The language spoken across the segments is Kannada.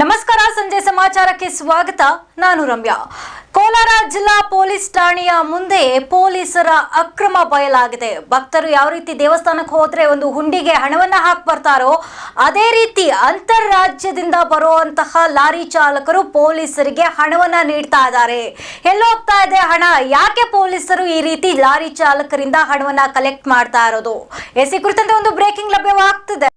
ನಮಸ್ಕಾರ, ಸಂಜೆ ಸಮಾಚಾರಕ್ಕೆ ಸ್ವಾಗತ. ನಾನು ರಮ್ಯಾ. ಕೋಲಾರ ಜಿಲ್ಲಾ ಪೊಲೀಸ್ ಠಾಣೆಯ ಮುಂದೆ ಪೊಲೀಸರ ಅಕ್ರಮ ಬಯಲಾಗಿದೆ. ಭಕ್ತರು ಯಾವ ರೀತಿ ದೇವಸ್ಥಾನಕ್ಕೆ ಹೋದ್ರೆ ಒಂದು ಹುಂಡಿಗೆ ಹಣವನ್ನ ಹಾಕಿ ಬರ್ತಾರೋ, ಅದೇ ರೀತಿ ಅಂತಾರಾಜ್ಯದಿಂದ ಬರುವಂತಹ ಲಾರಿ ಚಾಲಕರು ಪೊಲೀಸರಿಗೆ ಹಣವನ್ನ ನೀಡ್ತಾ ಇದ್ದಾರೆ. ಎಲ್ಲೋಗ್ತಾ ಇದೆ ಹಣ. ಯಾಕೆ ಪೊಲೀಸರು ಈ ರೀತಿ ಲಾರಿ ಚಾಲಕರಿಂದ ಹಣವನ್ನ ಕಲೆಕ್ಟ್ ಮಾಡ್ತಾ ಇರೋದು? ಎಸಿ ಕುರಿತಂತೆ ಒಂದು ಬ್ರೇಕಿಂಗ್ ಲಭ್ಯವಾಗ್ತಿದೆ.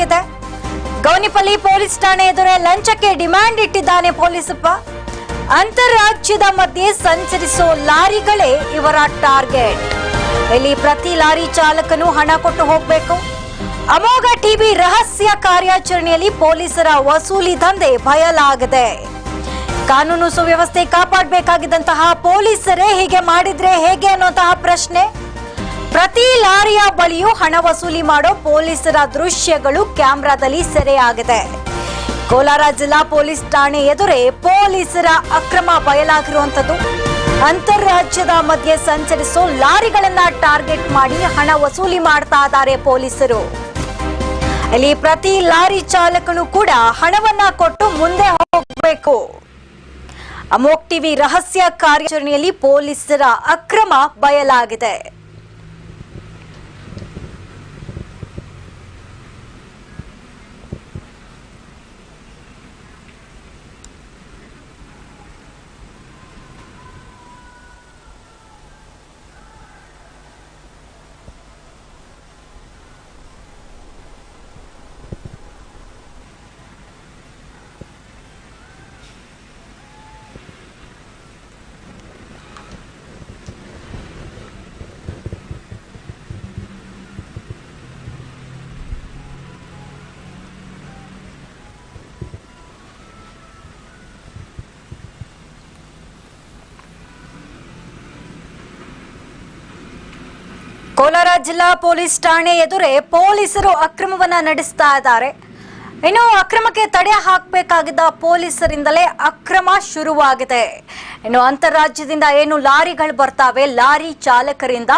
ಬಯಲಾಗಿದೆ ಗೌನಿಪಲ್ಲಿ ಪೊಲೀಸ್ ಠಾಣೆ ಎದುರೇ ಲಂಚಕ್ಕೆ ಡಿಮ್ಯಾಂಡ್ ಇಟ್ಟಿದ್ದಾನೆ ಪೊಲೀಸಪ್ಪ. ಅಂತಾರಾಜ್ಯದ ಮಧ್ಯೆ ಸಂಚರಿಸೋ ಲಾರಿಗಳೇ ಇವರ ಟಾರ್ಗೆಟ್. ಇಲ್ಲಿ ಪ್ರತಿ ಲಾರಿ ಚಾಲಕನು ಹಣ ಕೊಟ್ಟು ಹೋಗಬೇಕು. ಅಮೋಘ ಟಿವಿ ರಹಸ್ಯ ಕಾರ್ಯಾಚರಣೆಯಲ್ಲಿ ಪೊಲೀಸರ ವಸೂಲಿ ದಂಧೆ ಬಯಲಾಗಿದೆ. ಕಾನೂನು ಸುವ್ಯವಸ್ಥೆ ಕಾಪಾಡಬೇಕಾಗಿದ್ದಂತಹ ಪೊಲೀಸರೇ ಹೀಗೆ ಮಾಡಿದ್ರೆ ಹೇಗೆ ಅನ್ನುವಂತಹ ಪ್ರಶ್ನೆ. ಪ್ರತಿ ಲಾರಿಯ ಬಳಿಯೂ ಹಣ ವಸೂಲಿ ಮಾಡೋ ಪೊಲೀಸರ ದೃಶ್ಯಗಳು ಕ್ಯಾಮೆರಾದಲ್ಲಿ ಸೆರೆಯಾಗಿದೆ. ಕೋಲಾರ ಜಿಲ್ಲಾ ಪೊಲೀಸ್ ಠಾಣೆ ಎದುರೇ ಪೊಲೀಸರ ಅಕ್ರಮ ಬಯಲಾಗಿರುವಂತದ್ದು ಅಂತಾರಾಜ್ಯದ ಮಧ್ಯೆ ಸಂಚರಿಸೋ ಲಾರಿಗಳನ್ನ ಟಾರ್ಗೆಟ್ ಮಾಡಿ ಹಣ ವಸೂಲಿ ಮಾಡ್ತಾ ಇದ್ದಾರೆ ಪೊಲೀಸರು. ಇಲ್ಲಿ ಪ್ರತಿ ಲಾರಿ ಚಾಲಕನು ಕೂಡ ಹಣವನ್ನ ಕೊಟ್ಟು ಮುಂದೆ ಹೋಗಬೇಕು. ಅಮೋಕ್ ಟಿವಿ ರಹಸ್ಯ ಕಾರ್ಯಾಚರಣೆಯಲ್ಲಿ ಪೊಲೀಸರ ಅಕ್ರಮ ಬಯಲಾಗಿದೆ. ಕೋಲಾರ ಜಿಲ್ಲಾ ಪೊಲೀಸ್ ಠಾಣೆ ಎದುರೇ ಪೊಲೀಸರು ಅಕ್ರಮವನ್ನ ನಡೆಸ್ತಾ ಇದ್ದಾರೆ. ಇನ್ನು ಅಕ್ರಮಕ್ಕೆ ತಡೆ ಹಾಕಬೇಕಾಗಿದ್ದ ಪೊಲೀಸರಿಂದಲೇ ಅಕ್ರಮ ಶುರುವಾಗಿದೆ. ಇನ್ನು ಅಂತಾರಾಜ್ಯದಿಂದ ಏನು ಲಾರಿಗಳು ಬರ್ತಾವೆ, ಲಾರಿ ಚಾಲಕರಿಂದ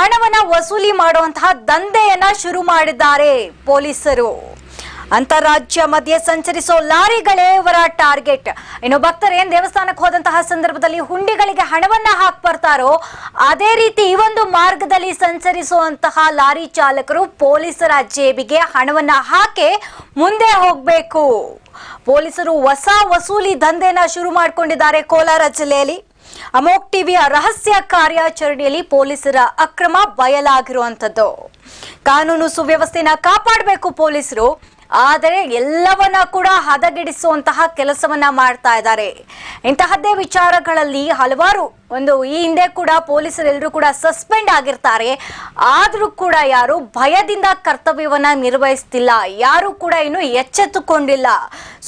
ಹಣವನ್ನ ವಸೂಲಿ ಮಾಡುವಂತಹ ದಂಧೆಯನ್ನ ಶುರು ಮಾಡಿದ್ದಾರೆ ಪೊಲೀಸರು. ಅಂತಾರಾಜ್ಯ ಮಧ್ಯೆ ಸಂಚರಿಸೋ ಲಾರಿಗಳೇ ಇವರ ಟಾರ್ಗೆಟ್. ಇನ್ನು ಭಕ್ತರೇನ್ ದೇವಸ್ಥಾನಕ್ಕೆ ಹೋದಂತಹ ಸಂದರ್ಭದಲ್ಲಿ ಹುಂಡಿಗಳಿಗೆ ಹಣವನ್ನ ಹಾಕ್ ಬರ್ತಾರೋ, ಅದೇ ರೀತಿ ಈ ಒಂದು ಮಾರ್ಗದಲ್ಲಿ ಸಂಚರಿಸುವಂತಹ ಲಾರಿ ಚಾಲಕರು ಪೊಲೀಸರ ಜೇಬಿಗೆ ಹಣವನ್ನ ಹಾಕಿ ಮುಂದೆ ಹೋಗ್ಬೇಕು. ಪೊಲೀಸರು ಹೊಸ ವಸೂಲಿ ದಂಧೆನ ಶುರು ಮಾಡಿಕೊಂಡಿದ್ದಾರೆ ಕೋಲಾರ ಜಿಲ್ಲೆಯಲ್ಲಿ. ಅಮೋಕ್ ಟಿವಿಯ ರಹಸ್ಯ ಕಾರ್ಯಾಚರಣೆಯಲ್ಲಿ ಪೊಲೀಸರ ಅಕ್ರಮ ಬಯಲಾಗಿರುವಂತದ್ದು ಕಾನೂನು ಸುವ್ಯವಸ್ಥೆನ ಕಾಪಾಡಬೇಕು ಪೊಲೀಸರು. ಆದರೆ ಎಲ್ಲವನ್ನ ಕೂಡ ಹದಗೆಡಿಸುವಂತಹ ಕೆಲಸವನ್ನ ಮಾಡ್ತಾ ಇದ್ದಾರೆ. ಇಂತಹದ್ದೇ ವಿಚಾರಗಳಲ್ಲಿ ಹಲವಾರು ಒಂದು ಈ ಹಿಂದೆ ಕೂಡ ಪೊಲೀಸರೆಲ್ಲರೂ ಕೂಡ ಸಸ್ಪೆಂಡ್ ಆಗಿರ್ತಾರೆ. ಆದರೂ ಕೂಡ ಯಾರು ಭಯದಿಂದ ಕರ್ತವ್ಯವನ್ನ ನಿರ್ವಹಿಸ್ತಿಲ್ಲ. ಯಾರು ಕೂಡ ಇನ್ನು ಎಚ್ಚೆತ್ತುಕೊಂಡಿಲ್ಲ.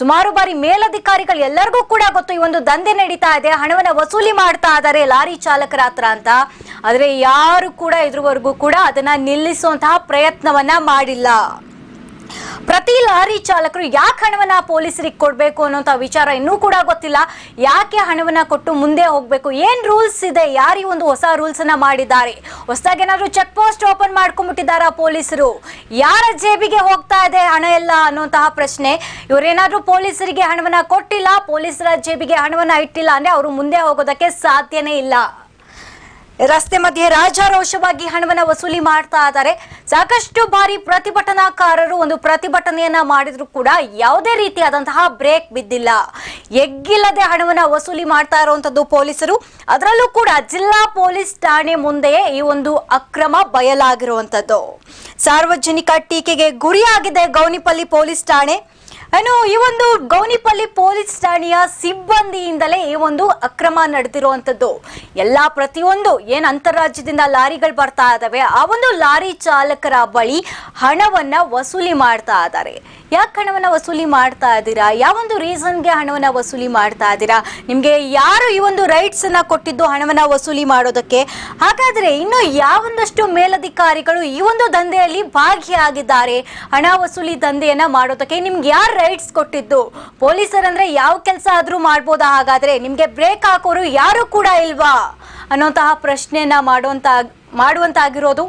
ಸುಮಾರು ಬಾರಿ ಮೇಲಧಿಕಾರಿಗಳು ಎಲ್ಲರಿಗೂ ಕೂಡ ಗೊತ್ತು ಈ ಒಂದು ದಂಧೆ ನಡೀತಾ ಇದೆ. ಹಣವನ್ನ ವಸೂಲಿ ಮಾಡ್ತಾ ಇದ್ದಾರೆ ಲಾರಿ ಚಾಲಕರ ಹತ್ರ ಅಂತ. ಆದರೆ ಯಾರು ಕೂಡ ಇದ್ರವರೆಗೂ ಕೂಡ ಅದನ್ನ ನಿಲ್ಲಿಸುವಂತಹ ಪ್ರಯತ್ನವನ್ನ ಮಾಡಿಲ್ಲ. ಪ್ರತಿ ಲಾರಿ ಚಾಲಕರು ಯಾಕೆ ಹಣವನ್ನ ಪೊಲೀಸರಿಗೆ ಕೊಡಬೇಕು ಅನ್ನೋಂಥ ವಿಚಾರ ಇನ್ನೂ ಕೂಡ ಗೊತ್ತಿಲ್ಲ. ಯಾಕೆ ಹಣವನ್ನ ಕೊಟ್ಟು ಮುಂದೆ ಹೋಗ್ಬೇಕು? ಏನ್ ರೂಲ್ಸ್ ಇದೆ? ಯಾರಿ ಒಂದು ಹೊಸ ರೂಲ್ಸ್ ಅನ್ನ ಮಾಡಿದ್ದಾರೆ? ಹೊಸದಾಗಿ ಏನಾದ್ರು ಚೆಕ್ ಪೋಸ್ಟ್ ಓಪನ್ ಮಾಡ್ಕೊಂಡ್ಬಿಟ್ಟಿದಾರ ಪೊಲೀಸರು? ಯಾರ ಜೇಬಿಗೆ ಹೋಗ್ತಾ ಇದೆ ಹಣ ಎಲ್ಲ ಅನ್ನೋಂತಹ ಪ್ರಶ್ನೆ. ಇವರೇನಾದ್ರೂ ಪೊಲೀಸರಿಗೆ ಹಣವನ್ನ ಕೊಟ್ಟಿಲ್ಲ, ಪೊಲೀಸರ ಜೇಬಿಗೆ ಹಣವನ್ನ ಇಟ್ಟಿಲ್ಲ ಅಂದ್ರೆ ಅವರು ಮುಂದೆ ಹೋಗೋದಕ್ಕೆ ಸಾಧ್ಯನೇ ಇಲ್ಲ. ರಸ್ತೆ ಮಧ್ಯೆ ರಾಜಾರೋಷವಾಗಿ ಹಣವನ್ನು ವಸೂಲಿ ಮಾಡ್ತಾ ಇದ್ದಾರೆ. ಸಾಕಷ್ಟು ಬಾರಿ ಪ್ರತಿಭಟನಾಕಾರರು ಒಂದು ಪ್ರತಿಭಟನೆಯನ್ನ ಮಾಡಿದ್ರು ಕೂಡ ಯಾವುದೇ ರೀತಿಯಾದಂತಹ ಬ್ರೇಕ್ ಬಿದ್ದಿಲ್ಲ. ಎಗ್ಗಿಲ್ಲದೆ ಹಣವನ್ನು ವಸೂಲಿ ಮಾಡ್ತಾ ಇರುವಂತದ್ದು ಪೊಲೀಸರು. ಅದರಲ್ಲೂ ಕೂಡ ಜಿಲ್ಲಾ ಪೊಲೀಸ್ ಠಾಣೆ ಮುಂದೆಯೇ ಈ ಒಂದು ಅಕ್ರಮ ಬಯಲಾಗಿರುವಂತದ್ದು. ಸಾರ್ವಜನಿಕ ಟೀಕೆಗೆ ಗುರಿಯಾಗಿದೆ ಗೌನಿಪಲ್ಲಿ ಪೊಲೀಸ್ ಠಾಣೆ. ಏನು ಈ ಒಂದು ಗೌನಿಪಲ್ಲಿ ಪೊಲೀಸ್ ಠಾಣೆಯ ಸಿಬ್ಬಂದಿಯಿಂದಲೇ ಈ ಒಂದು ಅಕ್ರಮ ನಡೆದಿರುವಂತದ್ದು ಎಲ್ಲಾ ಪ್ರತಿಯೊಂದು ಏನ್ ಅಂತಾರಾಜ್ಯದಿಂದ ಲಾರಿಗಳು ಬರ್ತಾ ಇದಾವೆ, ಆ ಒಂದು ಲಾರಿ ಚಾಲಕರ ಬಳಿ ಹಣವನ್ನ ವಸೂಲಿ ಮಾಡ್ತಾ ಇದ್ದಾರೆ. ಯಾಕೆ ಹಣವನ್ನ ವಸೂಲಿ ಮಾಡ್ತಾ ಇದ್ದೀರಾ? ಯಾವೊಂದು ರೀಸನ್ಗೆ ಹಣವನ್ನ ವಸೂಲಿ ಮಾಡ್ತಾ ಇದ್ದೀರಾ? ನಿಮ್ಗೆ ಯಾರು ಈ ಒಂದು ರೈಟ್ಸ್ ಅನ್ನ ಕೊಟ್ಟಿದ್ದು ಹಣವನ್ನ ವಸೂಲಿ ಮಾಡೋದಕ್ಕೆ? ಹಾಗಾದ್ರೆ ಇನ್ನು ಯಾವೊಂದಷ್ಟು ಮೇಲಧಿಕಾರಿಗಳು ಈ ಒಂದು ದಂಧೆಯಲ್ಲಿ ಭಾಗಿಯಾಗಿದ್ದಾರೆ, ಹಣ ವಸೂಲಿ ದಂಧೆಯನ್ನ ಮಾಡೋದಕ್ಕೆ? ನಿಮ್ಗೆ ಯಾರು ರೈಟ್ಸ್ ಕೊಟ್ಟಿದ್ದು. ಪೊಲೀಸರಂದ್ರೆ ಯಾವ ಕೆಲಸ ಆದ್ರೂ ಮಾಡ್ಬೋದಾ ಹಾಗಾದ್ರೆ? ನಿಮ್ಗೆ ಬ್ರೇಕ್ ಹಾಕೋರು ಯಾರು ಕೂಡ ಇಲ್ವಾ? ಅನ್ನೋಂತಹ ಪ್ರಶ್ನೆಯನ್ನ ಮಾಡುವಂತ ಮಾಡುವಂತಾಗಿರೋದು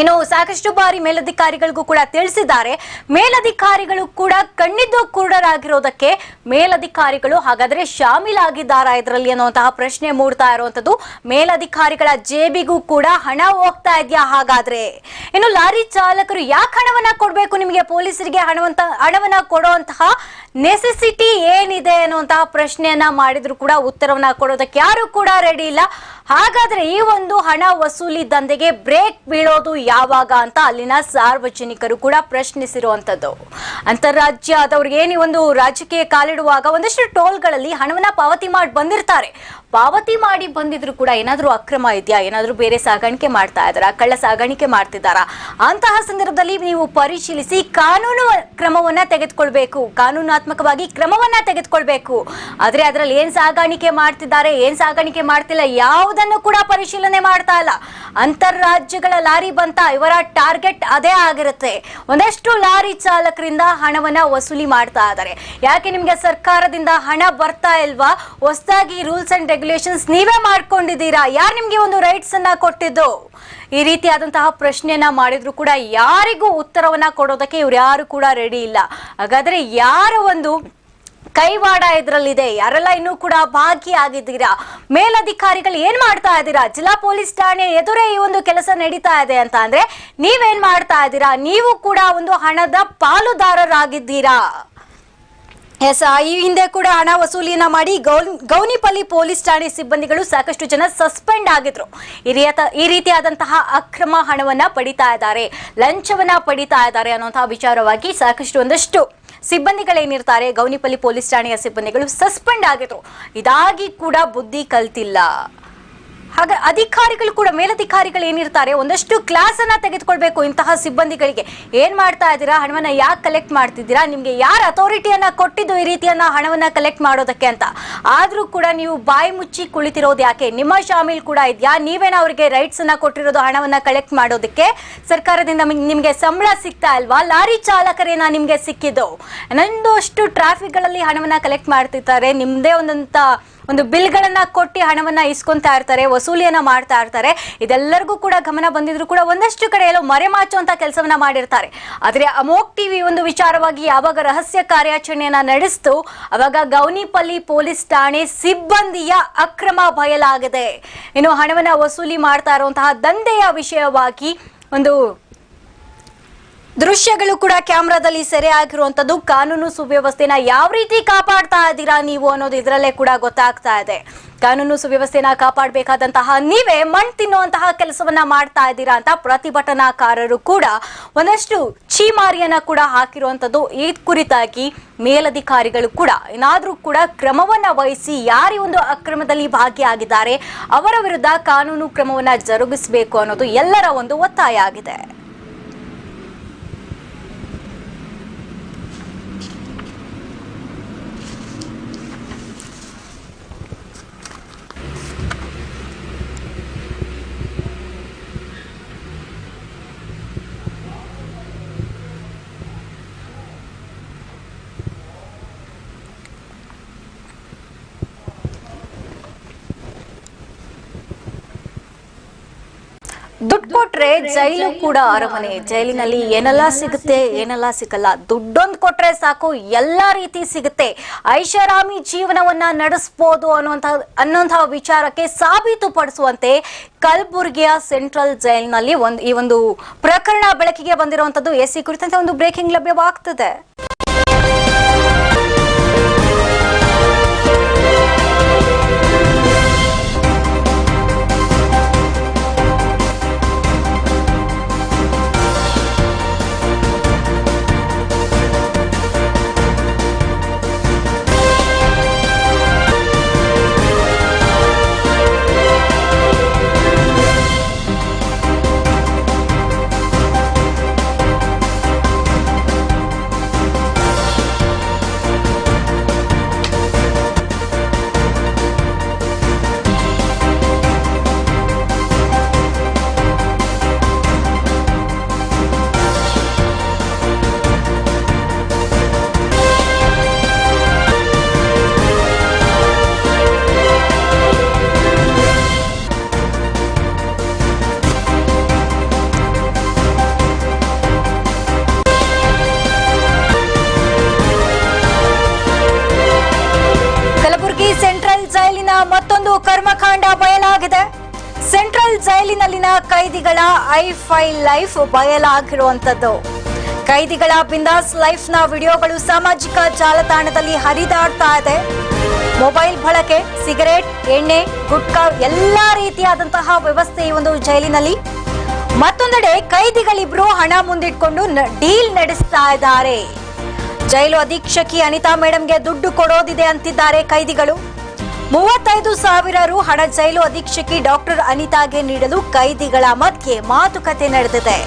ಇನ್ನು ಸಾಕಷ್ಟು ಬಾರಿ ಮೇಲಧಿಕಾರಿಗಳಿಗೂ ಕೂಡ ತಿಳಿಸಿದ್ದಾರೆ. ಮೇಲಧಿಕಾರಿಗಳು ಕೂಡ ಕಣ್ಣಿದ್ದು ಕುರುಡರಾಗಿರೋದಕ್ಕೆ ಮೇಲಧಿಕಾರಿಗಳು ಹಾಗಾದ್ರೆ ಶಾಮೀಲಾಗಿದ್ದಾರಾ ಇದರಲ್ಲಿ ಅನ್ನುವಂತಹ ಪ್ರಶ್ನೆ ಮೂಡ್ತಾ ಇರುವಂತದ್ದು ಮೇಲಧಿಕಾರಿಗಳ ಜೇಬಿಗೂ ಕೂಡ ಹಣ ಹೋಗ್ತಾ ಇದೆಯಾ ಹಾಗಾದ್ರೆ? ಇನ್ನು ಲಾರಿ ಚಾಲಕರು ಯಾಕೆ ಹಣವನ್ನ ಕೊಡ್ಬೇಕು ನಿಮಗೆ ಪೊಲೀಸರಿಗೆ? ಹಣವಂತ, ಹಣವನ್ನ ಕೊಡುವಂತಹ ನೆಸೆಸಿಟಿ ಏನಿದೆ ಅನ್ನುವಂತಹ ಪ್ರಶ್ನೆಯನ್ನ ಮಾಡಿದ್ರು ಕೂಡ ಉತ್ತರವನ್ನ ಕೊಡೋದಕ್ಕೆ ಯಾರು ಕೂಡ ರೆಡಿ ಇಲ್ಲ. ಹಾಗಾದ್ರೆ ಈ ಒಂದು ಹಣ ವಸೂಲಿ ದಂಧೆಗೆ ಬ್ರೇಕ್ ಬೀಳೋದು ಯಾವಾಗ ಅಂತ ಅಲ್ಲಿನ ಸಾರ್ವಜನಿಕರು ಕೂಡ ಪ್ರಶ್ನಿಸಿರುವಂತದ್ದು. ಅಂತಾರಾಜ್ಯ ಆದವ್ರಿಗೆ ಒಂದು ರಾಜಕೀಯ ಕಾಲಿಡುವಾಗ ಒಂದಷ್ಟು ಟೋಲ್ಗಳಲ್ಲಿ ಹಣವನ್ನ ಪಾವತಿ ಮಾಡಿ ಬಂದಿರ್ತಾರೆ. ಪಾವತಿ ಮಾಡಿ ಬಂದಿದ್ರು ಕೂಡ ಏನಾದ್ರೂ ಅಕ್ರಮ ಇದೆಯಾ? ಏನಾದ್ರೂ ಬೇರೆ ಸಾಗಾಣಿಕೆ ಮಾಡ್ತಾ ಇದ್ದಾರಾ? ಕಳ್ಳ ಸಾಗಾಣಿಕೆ ಮಾಡ್ತಿದ್ದಾರಾ? ಅಂತಹ ಸಂದರ್ಭದಲ್ಲಿ ನೀವು ಪರಿಶೀಲಿಸಿ ಕಾನೂನು ಕ್ರಮವನ್ನ ತೆಗೆದುಕೊಳ್ಬೇಕು. ಕಾನೂನಾತ್ಮಕವಾಗಿ ಕ್ರಮವನ್ನ ತೆಗೆದುಕೊಳ್ಬೇಕು. ಆದ್ರೆ ಅದರಲ್ಲಿ ಏನ್ ಸಾಗಾಣಿಕೆ ಮಾಡ್ತಿದ್ದಾರೆ, ಏನ್ ಸಾಗಾಣಿಕೆ ಮಾಡ್ತಿಲ್ಲ, ಯಾವುದನ್ನು ಕೂಡ ಪರಿಶೀಲನೆ ಮಾಡ್ತಾ ಇಲ್ಲ. ಅಂತಾರಾಜ್ಯಗಳ ಲಾರಿ ಬಂತ, ಇವರ ಟಾರ್ಗೆಟ್ ಅದೇ ಆಗಿರುತ್ತೆ. ಒಂದಷ್ಟು ಲಾರಿ ಚಾಲಕರಿಂದ ಹಣವನ್ನ ವಸೂಲಿ ಮಾಡ್ತಾ ಇದ್ದಾರೆ. ಯಾಕೆ ನಿಮ್ಗೆ ಸರ್ಕಾರದಿಂದ ಹಣ ಬರ್ತಾ ಇಲ್ವಾ? ಹೊಸದಾಗಿ ರೂಲ್ಸ್ ಅಂಡ್ ರೆಗ್ಯುಲೇಷನ್ಸ್ ನೀವೇ ಮಾಡ್ಕೊಂಡಿದ್ದೀರಾ? ಯಾರು ನಿಮಗೆ ಒಂದು ರೈಟ್ಸ್ ಅನ್ನ ಕೊಟ್ಟಿದ್ದು? ಈ ರೀತಿಯಾದಂತಹ ಪ್ರಶ್ನೆಯನ್ನ ಮಾಡಿದ್ರು ಕೂಡ ಯಾರಿಗೂ ಉತ್ತರವನ್ನ ಕೊಡೋದಕ್ಕೆ ಇವ್ರು ಯಾರು ಕೂಡ ರೆಡಿ ಇಲ್ಲ. ಹಾಗಾದ್ರೆ ಯಾರ ಒಂದು ಕೈವಾಡ ಇದರಲ್ಲಿದೆ, ಯಾರೆಲ್ಲ ಇನ್ನೂ ಕೂಡ ಭಾಗಿಯಾಗಿದ್ದೀರಾ ಮೇಲಧಿಕಾರಿಗಳು ಏನ್ ಮಾಡ್ತಾ ಇದ್ದೀರಾ? ಜಿಲ್ಲಾ ಪೊಲೀಸ್ ಠಾಣೆ ಎದುರೇ ಈ ಒಂದು ಕೆಲಸ ನಡೀತಾ ಇದೆ ಅಂತ ಅಂದ್ರೆ ನೀವೇನ್ ಮಾಡ್ತಾ ಇದ್ದೀರಾ? ನೀವು ಕೂಡ ಒಂದು ಹಣದ ಪಾಲುದಾರರಾಗಿದ್ದೀರಾ? ಎಸ್ ಈ ಹಿಂದೆ ಕೂಡ ಹಣ ವಸೂಲಿಯನ್ನ ಮಾಡಿ ಗೌನ್, ಗೌನಿಪಲ್ಲಿ ಪೊಲೀಸ್ ಠಾಣೆ ಸಿಬ್ಬಂದಿಗಳು ಸಾಕಷ್ಟು ಜನ ಸಸ್ಪೆಂಡ್ ಆಗಿದ್ರು. ಈ ರೀತ ಈ ರೀತಿಯಾದಂತಹ ಅಕ್ರಮ ಹಣವನ್ನ ಪಡಿತಾ ಇದ್ದಾರೆ, ಲಂಚವನ್ನ ಪಡಿತಾ ಇದ್ದಾರೆ ಅನ್ನುವಂತಹ ವಿಚಾರವಾಗಿ ಸಾಕಷ್ಟು ಒಂದಷ್ಟು ಸಿಬ್ಬಂದಿಗಳೇನಿರ್ತಾರೆ ಗೌನಿಪಲ್ಲಿ ಪೊಲೀಸ್ ಠಾಣೆಯ ಸಿಬ್ಬಂದಿಗಳು ಸಸ್ಪೆಂಡ್ ಆಗಿದ್ರು. ಇದಾಗಿ ಕೂಡ ಬುದ್ಧಿ ಕಲ್ತಿಲ್ಲ. ಹಾಗ ಅಧಿಕಾರಿಗಳು ಕೂಡ, ಮೇಲಧಿಕಾರಿಗಳು ಏನಿರ್ತಾರೆ, ಒಂದಷ್ಟು ಕ್ಲಾಸ್ ಅನ್ನ ತೆಗೆದುಕೊಳ್ಬೇಕು ಇಂತಹ ಸಿಬ್ಬಂದಿಗಳಿಗೆ. ಏನ್ ಮಾಡ್ತಾ ಇದ್ದೀರಾ? ಹಣವನ್ನ ಯಾಕೆ ಕಲೆಕ್ಟ್ ಮಾಡ್ತಿದ್ದೀರಾ? ನಿಮ್ಗೆ ಯಾರ ಅಥಾರಿಟಿಯನ್ನ ಕೊಟ್ಟಿದ್ದು ಈ ರೀತಿಯನ್ನ ಹಣವನ್ನ ಕಲೆಕ್ಟ್ ಮಾಡೋದಕ್ಕೆ ಅಂತ. ಆದ್ರೂ ಕೂಡ ನೀವು ಬಾಯಿ ಮುಚ್ಚಿ ಕುಳಿತಿರೋದು ಯಾಕೆ? ನಿಮ್ಮ ಶಾಮೀಲ್ ಕೂಡ ಇದೆಯಾ? ನೀವೇನ ಅವರಿಗೆ ರೈಟ್ಸ್ ಅನ್ನ ಕೊಟ್ಟಿರೋದು, ಹಣವನ್ನ ಕಲೆಕ್ಟ್ ಮಾಡೋದಕ್ಕೆ? ಸರ್ಕಾರದಿಂದ ನಿಮ್- ನಿಮ್ಗೆ ಸಂಬಳ ಸಿಗ್ತಾ ಅಲ್ವಾ ಲಾರಿ ಚಾಲಕರೇನ ನಿಮ್ಗೆ ಸಿಕ್ಕಿದ್ದು. ನಂದಷ್ಟು ಟ್ರಾಫಿಕ್ಗಳಲ್ಲಿ ಹಣವನ್ನ ಕಲೆಕ್ಟ್ ಮಾಡ್ತಿರ್ತಾರೆ. ನಿಮ್ದೇ ಒಂದಂತ ಒಂದು ಬಿಲ್ಗಳನ್ನ ಕೊಟ್ಟು ಹಣವನ್ನ ಇಸ್ಕೊಂತಾ ಇರ್ತಾರೆ, ವಸೂಲಿಯನ್ನ ಮಾಡ್ತಾ ಇರ್ತಾರೆ. ಇದೆಲ್ಲರಿಗೂ ಕೂಡ ಗಮನ ಬಂದಿದ್ರು ಕೂಡ ಒಂದಷ್ಟು ಕಡೆ ಎಲ್ಲೋ ಮರೆಮಾಚುವಂತ ಕೆಲಸವನ್ನ ಮಾಡಿರ್ತಾರೆ. ಆದ್ರೆ ಅಮೋಕ್ ಟಿವಿ ಒಂದು ವಿಚಾರವಾಗಿ ಯಾವಾಗ ರಹಸ್ಯ ಕಾರ್ಯಾಚರಣೆಯನ್ನ ನಡೆಸ್ತು, ಅವಾಗ ಗೌನಿಪಲ್ಲಿ ಪೊಲೀಸ್ ಠಾಣೆ ಸಿಬ್ಬಂದಿಯ ಅಕ್ರಮ ಬಯಲಾಗಿದೆ. ಇನ್ನು ಹಣವನ್ನ ವಸೂಲಿ ಮಾಡ್ತಾ ಇರುವಂತಹ ದಂಧೆಯ ವಿಷಯವಾಗಿ ಒಂದು ದೃಶ್ಯಗಳು ಕೂಡ ಕ್ಯಾಮ್ರಾದಲ್ಲಿ ಸೆರೆ ಆಗಿರುವಂತದ್ದು ಕಾನೂನು ಸುವ್ಯವಸ್ಥೆನ ಯಾವ ರೀತಿ ಕಾಪಾಡ್ತಾ ಇದ್ದೀರಾ ನೀವು ಅನ್ನೋದು ಇದರಲ್ಲೇ ಕೂಡ ಗೊತ್ತಾಗ್ತಾ ಇದೆ. ಕಾನೂನು ಸುವ್ಯವಸ್ಥೆನ ಕಾಪಾಡಬೇಕಾದಂತಹ, ನೀವೇ ಮಣ್ ತಿನ್ನುವಂತಹ ಕೆಲಸವನ್ನ ಮಾಡ್ತಾ ಇದ್ದೀರಾ ಅಂತ ಪ್ರತಿಭಟನಾಕಾರರು ಕೂಡ ಒಂದಷ್ಟು ಛೀಮಾರಿಯನ್ನ ಕೂಡ ಹಾಕಿರುವಂತದ್ದು. ಈ ಕುರಿತಾಗಿ ಮೇಲಧಿಕಾರಿಗಳು ಕೂಡ ಏನಾದರೂ ಕೂಡ ಕ್ರಮವನ್ನ ವಹಿಸಿ ಯಾರೇ ಒಂದು ಅಕ್ರಮದಲ್ಲಿ ಭಾಗಿಯಾಗಿದ್ದಾರೆ, ಅವರ ವಿರುದ್ಧ ಕಾನೂನು ಕ್ರಮವನ್ನ ಜರುಗಿಸಬೇಕು ಅನ್ನೋದು ಎಲ್ಲರ ಒಂದು ಒತ್ತಾಯ ಆಗಿದೆ. ಕೊಟ್ರೆ ಜೈಲು ಕೂಡ ಅರಮನೆ. ಜೈಲಿನಲ್ಲಿ ಏನೆಲ್ಲ ಸಿಗುತ್ತೆ, ಏನೆಲ್ಲ ಸಿಗಲ್ಲ. ದುಡ್ಡೊಂದು ಕೊಟ್ರೆ ಸಾಕು, ಎಲ್ಲಾ ರೀತಿ ಸಿಗುತ್ತೆ. ಐಷಾರಾಮಿ ಜೀವನವನ್ನ ನಡೆಸಬಹುದು ಅನ್ನುವಂತ ಅನ್ನೋಂತಹ ವಿಚಾರಕ್ಕೆ ಸಾಬೀತುಪಡಿಸುವಂತೆ ಕಲ್ಬುರ್ಗಿಯ ಸೆಂಟ್ರಲ್ ಜೈಲಿನಲ್ಲಿ ಒಂದು, ಈ ಒಂದು ಪ್ರಕರಣ ಬೆಳಕಿಗೆ ಬಂದಿರುವಂತದ್ದು ಎಸ್ಸಿ ಕುರಿತಂತೆ ಒಂದು ಬ್ರೇಕಿಂಗ್ ಲಭ್ಯವಾಗ್ತದೆ. ಐ ಫೈ ಲೈಫ್ ಬಯಲಾಗಿರುವಂತದ್ದು ಕೈದಿಗಳ ಬಿಂದಾಸ್ ಲೈಫ್ನ ವಿಡಿಯೋಗಳು ಸಾಮಾಜಿಕ ಜಾಲತಾಣದಲ್ಲಿ ಹರಿದಾಡ್ತಾ ಇದೆ. ಮೊಬೈಲ್ ಬಳಕೆ, ಸಿಗರೇಟ್, ಎಣ್ಣೆ, ಗುಟ್ಕಾ ಎಲ್ಲಾ ರೀತಿಯಾದಂತಹ ವ್ಯವಸ್ಥೆ ಈ ಒಂದು ಜೈಲಿನಲ್ಲಿ. ಮತ್ತೊಂದೆಡೆ ಕೈದಿಗಳಿಬ್ರು ಹಣ ಮುಂದಿಟ್ಕೊಂಡು ಡೀಲ್ ನಡೆಸ್ತಾ ಇದ್ದಾರೆ. ಜೈಲು ಅಧೀಕ್ಷಕಿ ಅನಿತಾ ಮೇಡಮ್ಗೆ ದುಡ್ಡು ಕೊಡೋದಿದೆ ಅಂತಿದ್ದಾರೆ ಕೈದಿಗಳು. ಮೂವತ್ತೈದು ಸಾವಿರ ರು ಹಣ ಜೈಲು ಅಧೀಕ್ಷಕಿ ಡಾಕ್ಟರ್ ಅನಿತಾಗೆ ನೀಡಲು ಕೈದಿಗಳ ಮಧ್ಯೆ ಮಾತುಕತೆ ನಡೆದಿದೆ.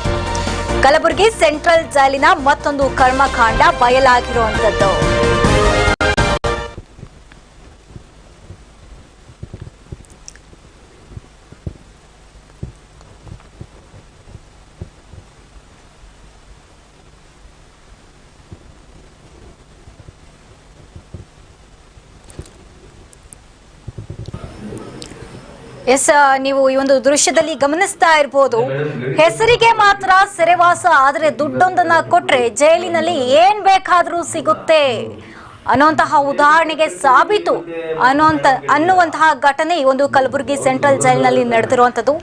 ಕಲಬುರಗಿ ಸೆಂಟ್ರಲ್ ಜೈಲಿನ ಮತ್ತೊಂದು ಕರ್ಮಕಾಂಡ ಬಯಲಾಗಿರುವಂತದ್ದು ಎಸ್ ನೀವು ಈ ಒಂದು ದೃಶ್ಯದಲ್ಲಿ ಗಮನಿಸ್ತಾ ಇರಬಹುದು ಹೆಸರಿಗೆ ಮಾತ್ರ ಸೆರೆವಾಸ, ಆದರೆ ದುಡ್ಡೊಂದನ್ನ ಕೊಟ್ರೆ ಜೈಲಿನಲ್ಲಿ ಏನ್ ಬೇಕಾದ್ರೂ ಸಿಗುತ್ತೆ ಅನ್ನುವಂತಹ ಉದಾಹರಣೆಗೆ ಸಾಬೀತು ಅನ್ನುವಂತ, ಅನ್ನುವಂತಹ ಘಟನೆ ಈ ಒಂದು ಕಲಬುರಗಿ ಸೆಂಟ್ರಲ್ ಜೈಲಿನಲ್ಲಿ ನಡೆದಿರುವಂತದ್ದು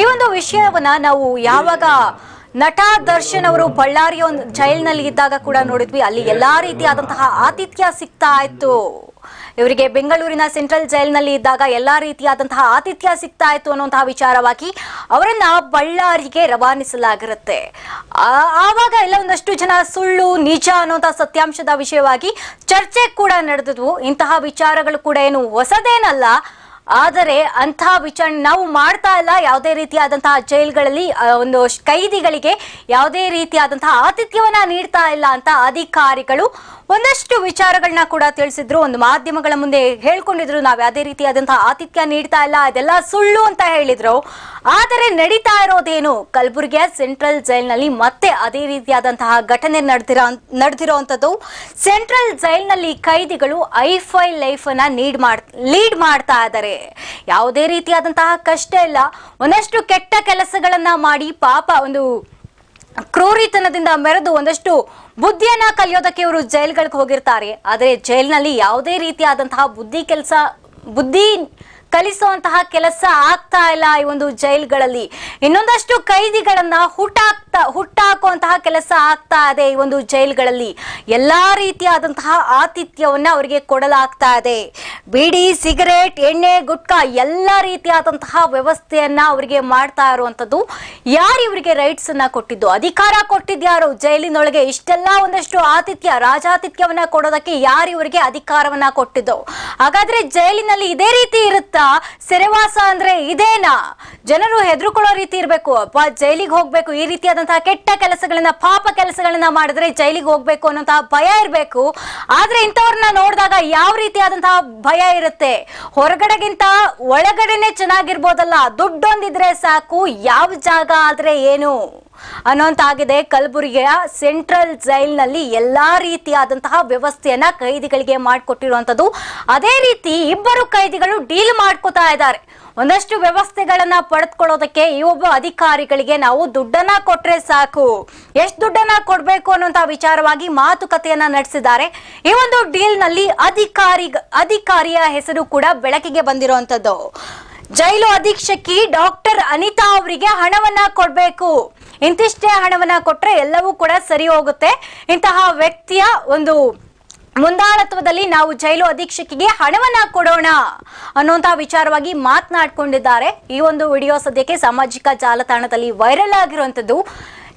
ಈ ಒಂದು ವಿಷಯವನ್ನ ನಾವು ಯಾವಾಗ ನಟ ದರ್ಶನ್ ಅವರು ಬಳ್ಳಾರಿಯ ಒಂದು ಜೈಲಿನಲ್ಲಿ ಇದ್ದಾಗ ಕೂಡ ನೋಡಿದ್ವಿ. ಅಲ್ಲಿ ಎಲ್ಲಾ ರೀತಿಯಾದಂತಹ ಆತಿಥ್ಯ ಸಿಗ್ತಾ ಇತ್ತು. ಇವರಿಗೆ ಬೆಂಗಳೂರಿನ ಸೆಂಟ್ರಲ್ ಜೈಲ್ನಲ್ಲಿ ಇದ್ದಾಗ ಎಲ್ಲಾ ರೀತಿಯಾದಂತಹ ಆತಿಥ್ಯ ಸಿಗ್ತಾ ಇತ್ತು ಅನ್ನುವಂತಹ ವಿಚಾರವಾಗಿ ಅವರನ್ನ ಬಳ್ಳಾರಿಗೆ ರವಾನಿಸಲಾಗಿರುತ್ತೆ. ಆವಾಗ ಎಲ್ಲ ಒಂದಷ್ಟು ಜನ ಸುಳ್ಳು ನಿಜ ಅನ್ನುವಂತಹ ಸತ್ಯಾಂಶದ ವಿಷಯವಾಗಿ ಚರ್ಚೆ ಕೂಡ ನಡೆದಿದ್ವು ಇಂತಹ ವಿಚಾರಗಳು ಕೂಡ ಏನು ಹೊಸದೇನಲ್ಲ. ಆದರೆ ಅಂತಹ ವಿಚಾರಣೆ ನಾವು ಮಾಡ್ತಾ ಇಲ್ಲ. ಯಾವುದೇ ರೀತಿಯಾದಂತಹ ಜೈಲ್ಗಳಲ್ಲಿ ಒಂದು ಕೈದಿಗಳಿಗೆ ಯಾವುದೇ ರೀತಿಯಾದಂತಹ ಆತಿಥ್ಯವನ್ನ ನೀಡ್ತಾ ಇಲ್ಲ ಅಂತ ಅಧಿಕಾರಿಗಳು ಒಂದಷ್ಟು ವಿಚಾರಗಳನ್ನ ಕೂಡ ತಿಳಿಸಿದ್ರು. ಒಂದು ಮಾಧ್ಯಮಗಳ ಮುಂದೆ ಹೇಳ್ಕೊಂಡಿದ್ರು. ನಾವು ಯಾವುದೇ ರೀತಿಯಾದಂತಹ ಆತಿಥ್ಯ ನೀಡ್ತಾ ಇಲ್ಲ. ಅದೆಲ್ಲ ಸುಳ್ಳು ಅಂತ ಹೇಳಿದ್ರು. ಆದರೆ ನಡೀತಾ ಇರೋದೇನು? ಕಲಬುರಗಿಯ ಸೆಂಟ್ರಲ್ ಜೈಲ್ನಲ್ಲಿ ಮತ್ತೆ ಅದೇ ರೀತಿಯಾದಂತಹ ಘಟನೆ ನಡೆದಿರೋ, ನಡೆದಿರೋವಂಥದ್ದು. ಸೆಂಟ್ರಲ್ ಜೈಲ್ನಲ್ಲಿ ಕೈದಿಗಳು ಐಫೈ ಲೈಫ್ ಅನ್ನ ನೀಡ್ ಮಾಡ್, ಲೀಡ್ ಮಾಡ್ತಾ ಇದ್ದಾರೆ. ಯಾವುದೇ ರೀತಿಯಾದಂತಹ ಕಷ್ಟ ಇಲ್ಲ. ಒಂದಷ್ಟು ಕೆಟ್ಟ ಕೆಲಸಗಳನ್ನ ಮಾಡಿ ಪಾಪ ಒಂದು ಕ್ರೂರಿತನದಿಂದ ಮೆರೆದು ಒಂದಷ್ಟು ಬುದ್ಧಿಯನ್ನ ಕಲಿಯೋದಕ್ಕೆ ಇವರು ಜೈಲ್ಗಳಿಗೆ ಹೋಗಿರ್ತಾರೆ. ಆದರೆ ಜೈಲಿನಲ್ಲಿ ಯಾವುದೇ ರೀತಿಯಾದಂತಹ ಬುದ್ಧಿ ಕೆಲಸ, ಬುದ್ಧಿ ಕಲಿಸುವಂತಹ ಕೆಲಸ ಆಗ್ತಾ ಇಲ್ಲ ಈ ಒಂದು ಜೈಲ್ಗಳಲ್ಲಿ. ಇನ್ನೊಂದಷ್ಟು ಕೈದಿಗಳನ್ನ ಹುಟ್ಟಾಕ್ತಾ, ಹುಟ್ಟಾಕುವಂತಹ ಕೆಲಸ ಆಗ್ತಾ ಇದೆ ಈ ಒಂದು ಜೈಲ್ಗಳಲ್ಲಿ. ಎಲ್ಲಾ ರೀತಿಯಾದಂತಹ ಆತಿಥ್ಯವನ್ನ ಅವರಿಗೆ ಕೊಡಲಾಗ್ತಾ ಇದೆ. ಬೀಡಿ, ಸಿಗರೇಟ್, ಎಣ್ಣೆ, ಗುಟ್ಕಾ ಎಲ್ಲ ರೀತಿಯಾದಂತಹ ವ್ಯವಸ್ಥೆಯನ್ನ ಅವರಿಗೆ ಮಾಡ್ತಾ ಇರುವಂತದ್ದು ಯಾರು ಇವರಿಗೆ ರೈಟ್ಸ್ ಅನ್ನ ಕೊಟ್ಟಿದ್ದು? ಅಧಿಕಾರ ಕೊಟ್ಟಿದ್ಯಾರು ಜೈಲಿನೊಳಗೆ ಇಷ್ಟೆಲ್ಲ ಒಂದಷ್ಟು ಆತಿಥ್ಯ, ರಾಜಾತಿಥ್ಯವನ್ನ ಕೊಡೋದಕ್ಕೆ ಯಾರು ಇವರಿಗೆ ಅಧಿಕಾರವನ್ನ ಕೊಟ್ಟಿದ್ದು? ಹಾಗಾದ್ರೆ ಜೈಲಿನಲ್ಲಿ ಇದೇ ರೀತಿ ಇರುತ್ತಾ? ಸೆರೆವಾಸ ಅಂದ್ರೆ ಇದೇನಾ? ಜನರು ಹೆದರುಕೊಳ್ಳೋ ರೀತಿ ಇರಬೇಕು. ಅಪ್ಪ ಜೈಲಿಗೆ ಹೋಗ್ಬೇಕು. ಈ ರೀತಿಯಾದಂತಹ ಕೆಟ್ಟ ಕೆಲಸಗಳನ್ನ, ಪಾಪ ಕೆಲಸಗಳನ್ನ ಮಾಡಿದ್ರೆ ಜೈಲಿಗೆ ಹೋಗ್ಬೇಕು ಅನ್ನೋಂತಹ ಭಯ ಇರಬೇಕು. ಆದ್ರೆ ಇಂಥವ್ರನ್ನ ನೋಡಿದಾಗ ಯಾವ ರೀತಿಯಾದಂತಹ ಭಯ ಇರುತ್ತೆ? ಹೊರಗಡೆಗಿಂತ ಒಳಗಡೆನೆ ಚೆನ್ನಾಗಿರ್ಬೋದಲ್ಲ. ದುಡ್ಡೊಂದಿದ್ರೆ ಸಾಕು. ಯಾವ ಜಾಗ ಆದ್ರೆ ಏನು? ಅನ್ನೋಂತಾಗಿದೆ ಕಲಬುರಗಿಯ ಸೆಂಟ್ರಲ್ ಜೈಲ್ನಲ್ಲಿ ಎಲ್ಲಾ ರೀತಿಯಾದಂತಹ ವ್ಯವಸ್ಥೆಯನ್ನ ಕೈದಿಗಳಿಗೆ ಮಾಡಿಕೊಟ್ಟಿರುವಂತದ್ದು. ಅದೇ ರೀತಿ ಇಬ್ಬರು ಕೈದಿಗಳು ಡೀಲ್ ಮಾಡ್ಕೋತಾ ಇದ್ದಾರೆ. ಒಂದಷ್ಟು ವ್ಯವಸ್ಥೆಗಳನ್ನ ಪಡೆದುಕೊಳ್ಳೋದಕ್ಕೆ ಈ ಒಬ್ಬ ಅಧಿಕಾರಿಗಳಿಗೆ ನಾವು ದುಡ್ಡನ್ನ ಕೊಟ್ರೆ ಸಾಕು. ಎಷ್ಟು ದುಡ್ಡನ್ನ ಕೊಡ್ಬೇಕು ಅನ್ನುವಂತ ವಿಚಾರವಾಗಿ ಮಾತುಕತೆಯನ್ನ ನಡೆಸಿದ್ದಾರೆ. ಈ ಒಂದು ಡೀಲ್ನಲ್ಲಿ ಅಧಿಕಾರಿ, ಅಧಿಕಾರಿಯ ಹೆಸರು ಕೂಡ ಬೆಳಕಿಗೆ ಬಂದಿರುವಂತದ್ದು. ಜೈಲು ಅಧೀಕ್ಷಕಿ ಡಾಕ್ಟರ್ ಅನಿತಾ ಅವರಿಗೆ ಹಣವನ್ನ ಕೊಡಬೇಕು. ಇಂತಿಷ್ಟೇ ಹಣವನ್ನ ಕೊಟ್ರೆ ಎಲ್ಲವೂ ಕೂಡ ಸರಿ ಹೋಗುತ್ತೆ. ಇಂತಹ ವ್ಯಕ್ತಿಯ ಒಂದು ಮುಂದಾಳತ್ವದಲ್ಲಿ ನಾವು ಜೈಲು ಅಧೀಕ್ಷಕಿಗೆ ಹಣವನ್ನ ಕೊಡೋಣ ಅನ್ನುವಂತಹ ವಿಚಾರವಾಗಿ ಮಾತನಾಡ್ಕೊಂಡಿದ್ದಾರೆ. ಈ ಒಂದು ವಿಡಿಯೋ ಸದ್ಯಕ್ಕೆ ಸಾಮಾಜಿಕ ಜಾಲತಾಣದಲ್ಲಿ ವೈರಲ್ ಆಗಿರುವಂತದ್ದು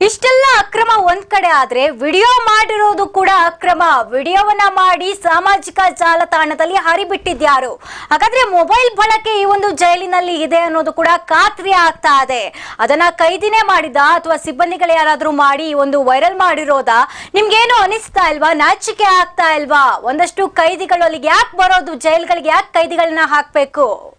ಇಷ್ಟೆಲ್ಲ ಅಕ್ರಮ ಒಂದ್ ಕಡೆ ಆದ್ರೆ ವಿಡಿಯೋ ಮಾಡಿರೋದು ಕೂಡ ಅಕ್ರಮ. ವಿಡಿಯೋವನ್ನ ಮಾಡಿ ಸಾಮಾಜಿಕ ಜಾಲತಾಣದಲ್ಲಿ ಹರಿಬಿಟ್ಟಿದ್ಯಾರು? ಹಾಗಾದ್ರೆ ಮೊಬೈಲ್ ಬಳಕೆ ಈ ಒಂದು ಜೈಲಿನಲ್ಲಿ ಇದೆ ಅನ್ನೋದು ಕೂಡ ಖಾತ್ರಿ ಆಗ್ತಾ ಇದೆ. ಅದನ್ನ ಕೈದಿನೇ ಮಾಡಿದ ಅಥವಾ ಸಿಬ್ಬಂದಿಗಳು ಯಾರಾದ್ರೂ ಮಾಡಿ ಈ ಒಂದು ವೈರಲ್ ಮಾಡಿರೋದಾ? ನಿಮ್ಗೇನು ಅನಿಸ್ತಾ ಇಲ್ವಾ? ನಾಚಿಕೆ ಆಗ್ತಾ ಇಲ್ವಾ? ಒಂದಷ್ಟು ಕೈದಿಗಳು ಅಲ್ಲಿಗೆ ಯಾಕೆ ಬರೋದು? ಜೈಲ್ಗಳಿಗೆ ಯಾಕೆ ಕೈದಿಗಳನ್ನ ಹಾಕ್ಬೇಕು?